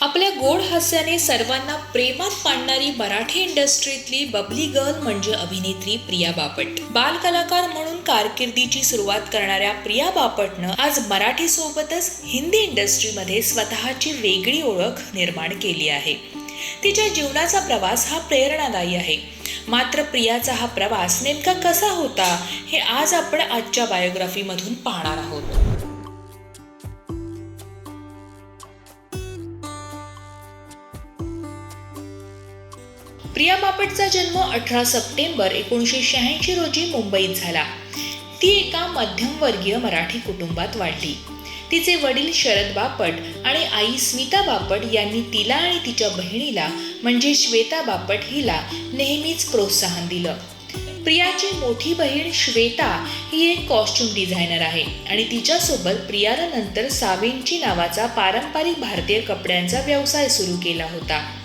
आपल्या गोड हास्याने सर्वांना प्रेमात पाडणारी मराठी इंडस्ट्रीतली बबली गर्ल म्हणजे अभिनेत्री प्रिया बापट. बाल कलाकार म्हणून कारकिर्दीची सुरुवात करणाऱ्या प्रिया बापटनं आज मराठी सोबतच हिंदी इंडस्ट्रीमध्ये स्वतःची वेगळी ओळख निर्माण केली आहे. तिच्या जीवनाचा प्रवास हा प्रेरणादायी आहे. मात्र प्रियाचा हा प्रवास नेमका कसा होता हे आज आपण आजच्या बायोग्राफीमधून पाहणार आहोत. प्रिया बापटचा जन्म अठरा सप्टेंबर एकोणीसशे शहाऐंशी रोजी मुंबईत झाला. ती एका मध्यमवर्गीय मराठी कुटुंबात वाढली. तिचे वडील शरद बापट आणि आई स्मिता बापट यांनी तिला आणि तिच्या बहिणीला म्हणजे श्वेता बापट हिला नेहमीच प्रोत्साहन दिलं. प्रियाची मोठी बहीण श्वेता ही एक कॉस्ट्युम डिझायनर आहे आणि तिच्यासोबत प्रियानं नंतर सावेंची नावाचा पारंपरिक भारतीय कपड्यांचा व्यवसाय सुरू केला होता.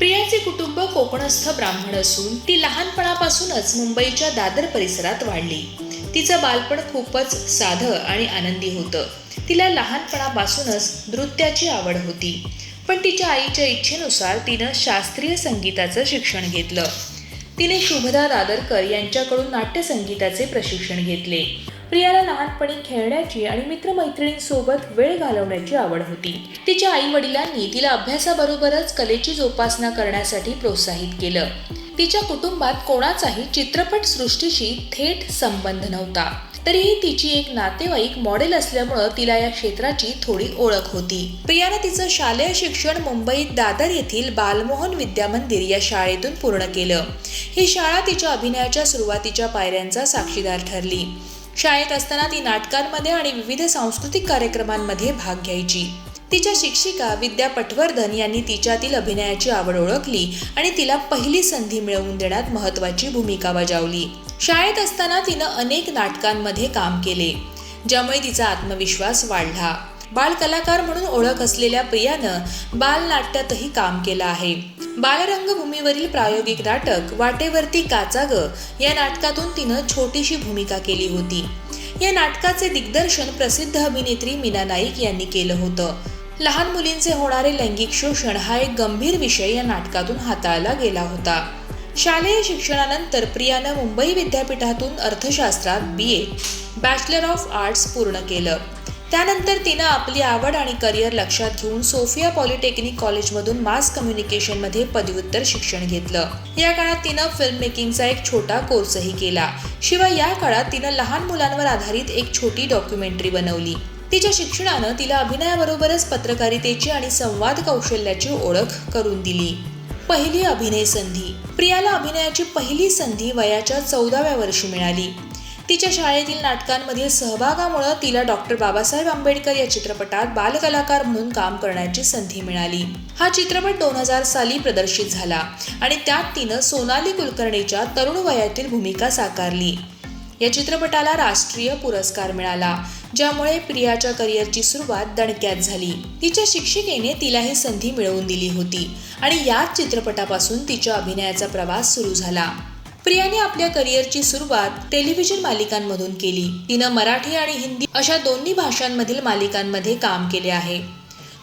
प्रियाचे कुटुंब कोकणस्थ ब्राह्मण असून ती लहानपणापासूनच मुंबईच्या दादर परिसरात वाढली. तिचं बालपण खूपच साधं आणि आनंदी होतं. तिला लहानपणापासूनच नृत्याची आवड होती. पण तिच्या आईच्या इच्छेनुसार तिनं शास्त्रीय संगीताचं शिक्षण घेतलं. तिने शुभदा दादरकर यांच्याकडून नाट्यसंगीताचे प्रशिक्षण घेतले. प्रियाला लहानपणी खेळण्याची आणि मित्रमैत्रिणींसोबत वेळ घालवण्याची आवड होती. तिच्या आई वडिलांनी तिला अभ्यासाबरोबरच कलेची जोपासना करण्यासाठी प्रोत्साहित केलं. तिच्या कुटुंबात कोणाचाही चित्रपट सृष्टीशी थेट संबंध नव्हता. तरीही तिची एक नातेवाईक मॉडेल असल्यामुळं तिला या क्षेत्राची थोडी ओळख होती. प्रियानं तिचं शालेय शिक्षण मुंबईत दादर येथील बालमोहन विद्या मंदिर या शाळेतून पूर्ण केलं. ही शाळा तिच्या अभिनयाच्या सुरुवातीच्या पायऱ्यांचा साक्षीदार ठरली. शाळेत असताना ती नाटकांमध्ये आणि विविध सांस्कृतिक कार्यक्रमांमध्ये भाग घ्यायची. तिच्या शिक्षिका विद्या पटवर्धन यांनी तिच्यातील अभिनयाची आवड ओळखली आणि तिला पहिली संधी मिळवून देण्यात महत्वाची भूमिका बजावली. शाळेत असताना तिनं अनेक नाटकांमध्ये काम केले ज्यामुळे तिचा आत्मविश्वास वाढला. बाल कलाकार म्हणून ओळख असलेल्या प्रियानं बालनाट्यातही काम केलं आहे. बालरंगभूमीवरील प्रायोगिक नाटक वाटेवरती काचाग या नाटकातून तिनं छोटीशी भूमिका केली होती. या नाटकाचे दिग्दर्शन प्रसिद्ध अभिनेत्री मीना नाईक यांनी केलं होतं. लहान मुलींचे होणारे लैंगिक शोषण हा एक गंभीर विषय या नाटकातून हाताळला गेला होता. शालेय शिक्षणानंतर प्रियानं मुंबई विद्यापीठातून अर्थशास्त्रात B A bachelor of arts पूर्ण केलं. त्यानंतर तिनं आपली आवड आणि करिअर लक्षात घेऊन सोफिया पॉलिटेक्निक कॉलेजमधून मास कम्युनिकेशनमध्ये पदव्युत्तर शिक्षण घेतलं. या काळात तिनं फिल्म मेकिंगचा एक छोटा कोर्सही केला. शिवाय या काळात तिनं लहान मुलांवर आधारित एक छोटी डॉक्युमेंटरी बनवली. तिच्या शिक्षणानं तिला अभिनयाबरोबरच पत्रकारितेची आणि संवाद कौशल्याची ओळख करून दिली. पहिली अभिनय संधी. प्रियाला अभिनयाची पहिली संधी वयाच्या चौदाव्या वर्षी मिळाली. तिच्या शाळेतील नाटकांमधील सहभागामुळं तिला डॉक्टर बाबासाहेब आंबेडकर या चित्रपटात बालकलाकार म्हणून काम करण्याची संधी मिळाली. हा चित्रपट दोन हजार साली प्रदर्शित झाला आणि त्यात तिनं सोनाली कुलकर्णीच्या तरुण वयातील भूमिका साकारली. या चित्रपटाला राष्ट्रीय पुरस्कार मिळाला ज्यामुळे प्रियाच्या करिअरची सुरुवात दणक्यात झाली. तिच्या शिक्षिकेने तिला ही संधी मिळवून दिली होती आणि याच चित्रपटापासून तिच्या अभिनयाचा प्रवास सुरू झाला. प्रियाने आपल्या करिअरची सुरुवात टेलिव्हिजन मालिकांमधून केली. तिनं मराठी आणि हिंदी अशा दोन्ही भाषांमधील मालिकांमध्ये काम केले आहे.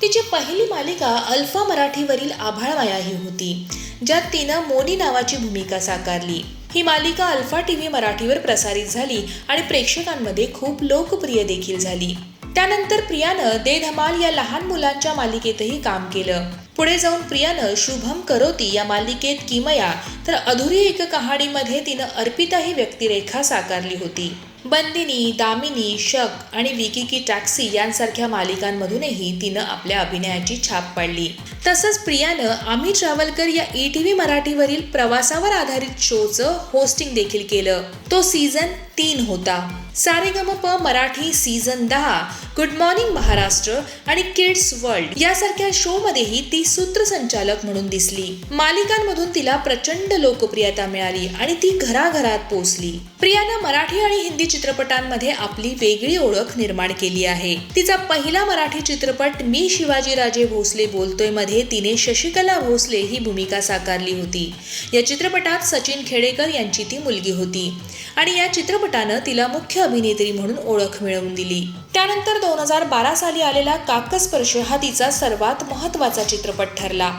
तिची पहिली मालिका अल्फा मराठीवरील आभाळमाया ही होती ज्यात तिनं मोनी नावाची भूमिका साकारली. ही मालिका अल्फा टीव्ही मराठीवर प्रसारित झाली आणि प्रेक्षकांमध्ये खूप लोकप्रिय देखील झाली. त्यानंतर प्रियानं दे धमाल या लहान मुलांच्या मालिकेतही काम केलं. पुढे जाऊन प्रियानं शुभम करोती या मालिकेत किमया तर अधुरी एक कहाणीमध्ये तिनं अर्पिता ही व्यक्तिरेखा साकारली होती. बंदिनी दामिनी शक आणि विकी की टॅक्सी यांसारख्या मालिकांमधूनही तिनं आपल्या अभिनयाची छाप पाडली. तसंच प्रियानं आम्ही ट्रॅव्हलकर या ई टी व्ही मराठीवरील प्रवासावर आधारित शोचं होस्टिंग देखील केलं. तो सीझन तीन होता. सारेगमप मराठी सीझन दहा गुड मॉर्निंग महाराष्ट्र आणि किड्स वर्ल्ड यासारख्या शो मध्येही ती सूत्रसंचालक म्हणून दिसली. मालिकांमधून तिला प्रचंड लोकप्रियता मिळाली आणि ती घराघरात पोचली प्रियानं मराठी आणि हिंदी चित्रपटांमध्ये आपली वेगळी ओळख निर्माण केली आहे. तिचा पहिला मराठी चित्रपट मी शिवाजीराजे भोसले बोलतोयमध्ये तिने शशिकला भोसले ही भूमिका साकारली होती. या चित्रपटात सचिन खेडेकर यांची ती मुलगी होती. आणि या चित्रपट चित्रपटानं तिला मुख्य अभिनेत्री म्हणून ओळख मिळवून दिली. त्यानंतर दोन हजार बारा साली आलेला काकस्पर्श हा तिचा सर्वात महत्त्वाचा चित्रपट ठरला.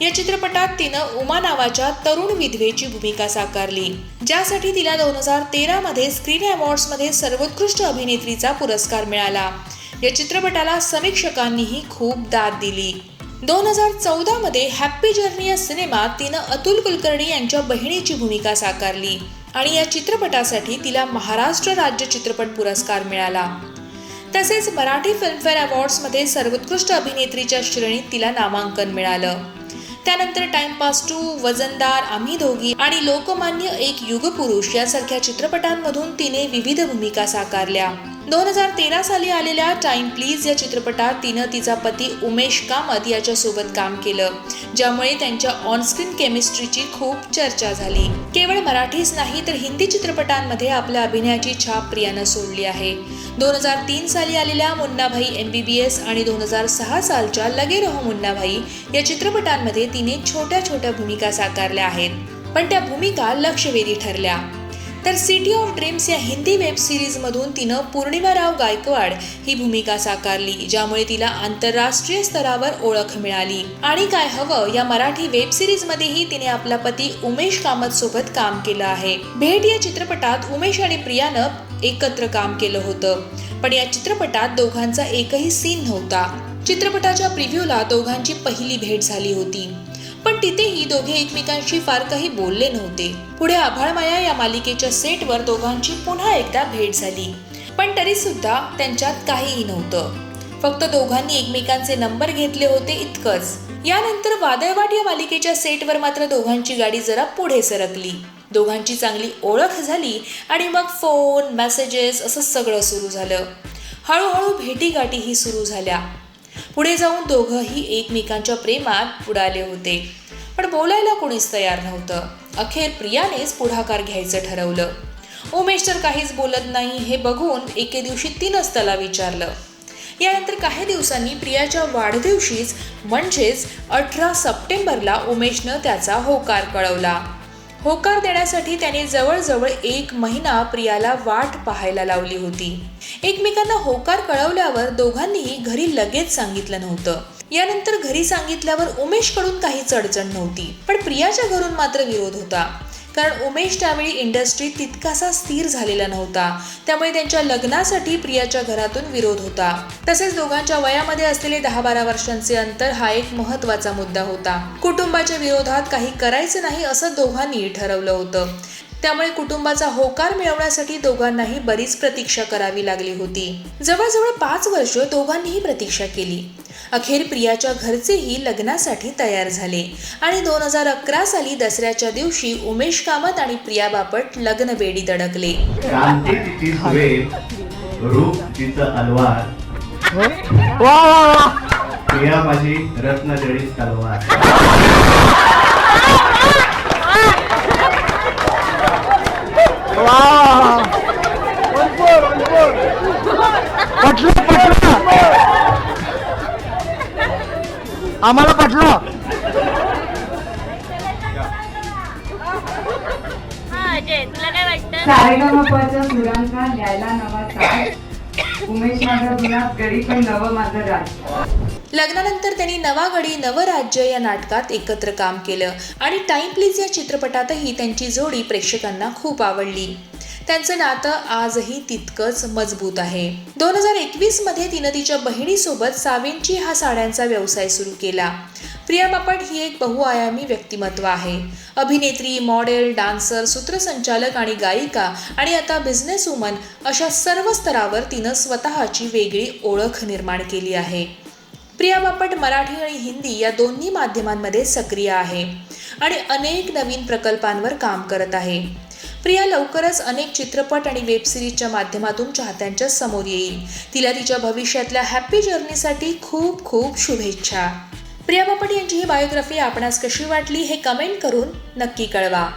या चित्रपटात तिनं उमा नावाच्या तरुण विधवेची भूमिका साकारली ज्यासाठी तिला दोन हजार तेरामध्ये स्क्रीन अवॉर्ड्समध्ये सर्वोत्कृष्ट अभिनेत्रीचा पुरस्कार मिळाला. या चित्रपटाला समीक्षकांनीही खूप दाद दिली. दोन हजार चौदामध्ये हॅप्पी जर्नी या सिनेमात तिनं अतुल कुलकर्णी यांच्या बहिणीची भूमिका साकारली. आणि या चित्रपटासाठी तिला महाराष्ट्र राज्य चित्रपट पुरस्कार मिळाला. तसेच मराठी फिल्मफेअर अवॉर्ड्समध्ये सर्वोत्कृष्ट अभिनेत्रीच्या श्रेणीत तिला नामांकन मिळालं. त्यानंतर टाइमपास टू वजनदार आम्ही दोघी आणि लोकमान्य एक युगपुरुष यासारख्या चित्रपटांमधून तिने विविध भूमिका साकारल्या. दोन हजार तेरा साली आलेल्या टाइम प्लीज या चित्रपटात तिनं तिचा पती उमेश कामत याच्यासोबत काम केलं ज्यामुळे त्यांच्या ऑनस्क्रीन केमिस्ट्रीची खूप चर्चा झाली. केवळ मराठीच नाही तर हिंदी चित्रपटांमध्ये आपल्या अभिनयाची छाप प्रियानं सोडली आहे. दोन हजार तीन साली आलेल्या Munnabhai M B B S आणि दोन हजार सहा सालच्या लगे रहो मुन्नाभाई या चित्रपटांमध्ये तिने छोट्या छोट्या भूमिका साकारल्या आहेत. पण त्या भूमिका लक्षवेधी ठरल्या. तर सिटी ऑफ ड्रीम्स या हिंदी वेब सिरीजमधून तिनं पूर्णिमाराव गायकवाड ही भूमिका साकारली ज्यामुळे तिला आंतरराष्ट्रीय स्तरावर ओळख मिळाली. आणि काय हवं या मराठी वेब सिरीजमध्येही तिने आपला पती उमेश कामत सोबत काम केलं आहे. भेट या चित्रपटात उमेश आणि प्रियानं एकत्र काम केलं होतं. पण या चित्रपटात दोघांचा एकही सीन नव्हता. चित्रपटाच्या प्रिव्ह्यूला दोघांची पहिली भेट झाली होती. पण तिथेही दोघे एकमेकांशी फार काही बोलले नव्हते. पुढे आभाळमाया या मालिकेच्या सेटवर दोघांची पुन्हा एकदा भेट झाली. पण तरी सुद्धा त्यांच्यात काहीही नव्हतं. फक्त दोघांनी एकमेकांचे नंबर घेतले होते इतकंच. यानंतर वादळवाट या मालिकेच्या सेटवर मात्र दोघांची गाडी जरा पुढे सरकली. दोघांची चांगली ओळख झाली आणि मग फोन मेसेजेस असं सगळं सुरू झालं. हळूहळू भेटीगाठीही सुरू झाल्या. पुढे जाऊन दोघंही एकमेकांच्या प्रेमात बुडाले होते. पण बोलायला कोणीच तयार नव्हतं. अखेर प्रियानेच पुढाकार घ्यायचं ठरवलं. उमेश तर काहीच बोलत नाही हे बघून एके दिवशी तिनंच त्याला विचारलं. यानंतर काही दिवसांनी प्रियाच्या वाढदिवशीच म्हणजेच अठरा सप्टेंबरला उमेशनं त्याचा होकार कळवला. होकार देण्यासाठी त्याने जवळजवळ एक महिना प्रियाला वाट पाहायला लावली होती. एकमेकांना होकार कळवल्यावर दोघांनीही घरी लगेच सांगितलं नव्हतं. यानंतर घरी सांगितल्यावर उमेशकडून काहीच अडचण नव्हती पण प्रियाच्या घरून मात्र विरोध होता. कारण उमेश त्यावेळी इंडस्ट्रीत तितकासा स्थिर झालेला नव्हता. त्यामुळे त्यांच्या लग्नासाठी प्रियाच्या घरातून विरोध होता. तसेच दोघांच्या वयामध्ये असलेले दहा बारा वर्षांचे अंतर हा एक महत्त्वाचा मुद्दा होता. कुटुंबाच्या विरोधात काही करायचं नाही असं दोघांनी ठरवलं होतं. त्यामुळे कुटुंबाचा होकार मिळवण्यासाठी दोघांनाही बरीच प्रतीक्षा करावी लागली होती. जवळजवळ पाच वर्ष दोघांनीही प्रतीक्षा केली. अखेर प्रियाच्या घरचेही लग्नासाठी तयार झाले. आणि दोन हजार अकरा साली दसऱ्याच्या दिवशी उमेश कामत आणि प्रिया बापट लग्न बेडी वा वा प्रिया माझी तलवार. आम्हाला पटलं हा सारेगमपच्या न्यायला नवा उमेश माझा गडी पण नवं माझं राज. लग्नानंतर त्यांनी नवा गडी नवराज्य या नाटकात एकत्र काम केलं. आणि टाइम प्लीज या चित्रपटातही त्यांची जोडी प्रेक्षकांना खूप आवडली. त्यांचं नातं आजही तितकंच मजबूत आहे. दोन हजार एकवीसमध्ये तिनं तिच्या बहिणीसोबत सावेंची हा साड्यांचा व्यवसाय सुरू केला. प्रिया बापट ही एक बहुआयामी व्यक्तिमत्व आहे. अभिनेत्री मॉडेल डान्सर सूत्रसंचालक आणि गायिका आणि आता बिझनेस वुमन अशा सर्व स्तरावर तिनं स्वतःची वेगळी ओळख निर्माण केली आहे. प्रिया बापट मराठी आणि हिंदी या दोन्ही माध्यमांमध्ये सक्रिय आहे आणि अनेक नवीन प्रकल्पांवर काम करत आहे. प्रिया लवकरच अनेक चित्रपट आणि वेब सिरीजच्या माध्यमातून चाहत्यांच्या समोर येईल. तिला तिच्या भविष्यातल्या हॅपी जर्नीसाठी खूप खूप शुभेच्छा. प्रिया बापट यांची ही बायोग्राफी आपणास कशी वाटली हे कमेंट करून नक्की कळवा.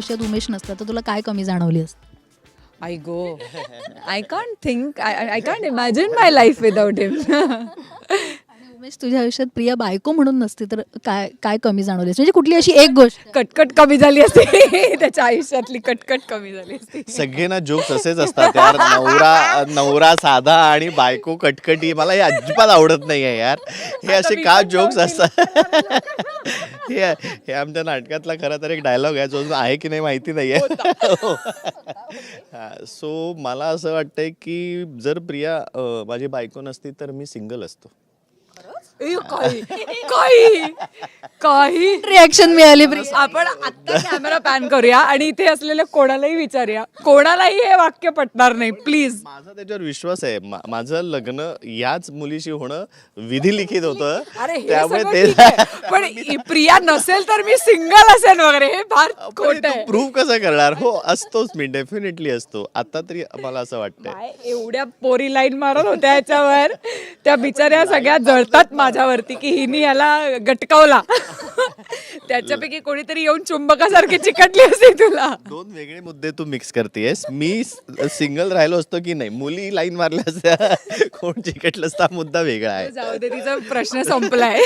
आयुष्यात उमेश नसता तर तुला काय कमी जाणवली असते? I go. I can't think. I, I- I can't imagine my life without him. आणि उमेश तुझ्या आयुष्यात प्रिया बायको म्हणून नसते तर काय काय कमी जाणवली असते? म्हणजे कुठली अशी एक गोष्ट? कटकट कमी झाली असते. त्याच्या आयुष्यातली कटकट कमी झाली असते. सगळे ना जोक्स असेच असतात यार. नवरा नवरा साधा आणि बायको कटकटी. मला हे अजिबात आवडत नाही आहे यार. हे असे का जोक्स असतात? हे हे आमच्या नाटकातला खरं तर एक डायलॉग आहे जो आहे की नाही माहिती नाही आहे सो मला असं वाटतंय की जर प्रिया अं, माझी बायको नसती तर मी सिंगल असतो. ए, काही काही काही. रिॲक्शन मिळाली प्रिया. आपण आत्ता कॅमेरा पॅन करूया आणि इथे असलेल्या कोणालाही विचारूया. कोणालाही हे वाक्य पटणार नाही प्लीज माझा त्याच्यावर विश्वास आहे. मा- माझं लग्न याच मुलीशी होणं विधिलिखित होतं. अरे हे त्यामुळे सगळं ते ठीक आहे. पण इ- प्रिया नसेल तर मी सिंगल असेल वगैरे. हे फार खोट आहे. प्रूव्ह कसं करणार? हो असतोच मी डेफिनेटली असतो. आता तरी मला असं वाटतंय. काय एवढ्या पोरी लाईन मारत होत्या याच्यावर. त्या बिचाऱ्या सगळ्या जळतात माझ्यावरती की हिनी याला गटकावला. त्याच्यापैकी कोणीतरी येऊन चुंबकासारखी चिकटली असते तुला. दोन वेगळे मुद्दे तू मिक्स करतेयस. मी सिंगल राहिलो असतो की नाही? मुली लाईन मारल्या असत्या. कोण चिकटलं असता? हा मुद्दा वेगळा आहे. जाऊ दे तिचा प्रश्न संपलाय.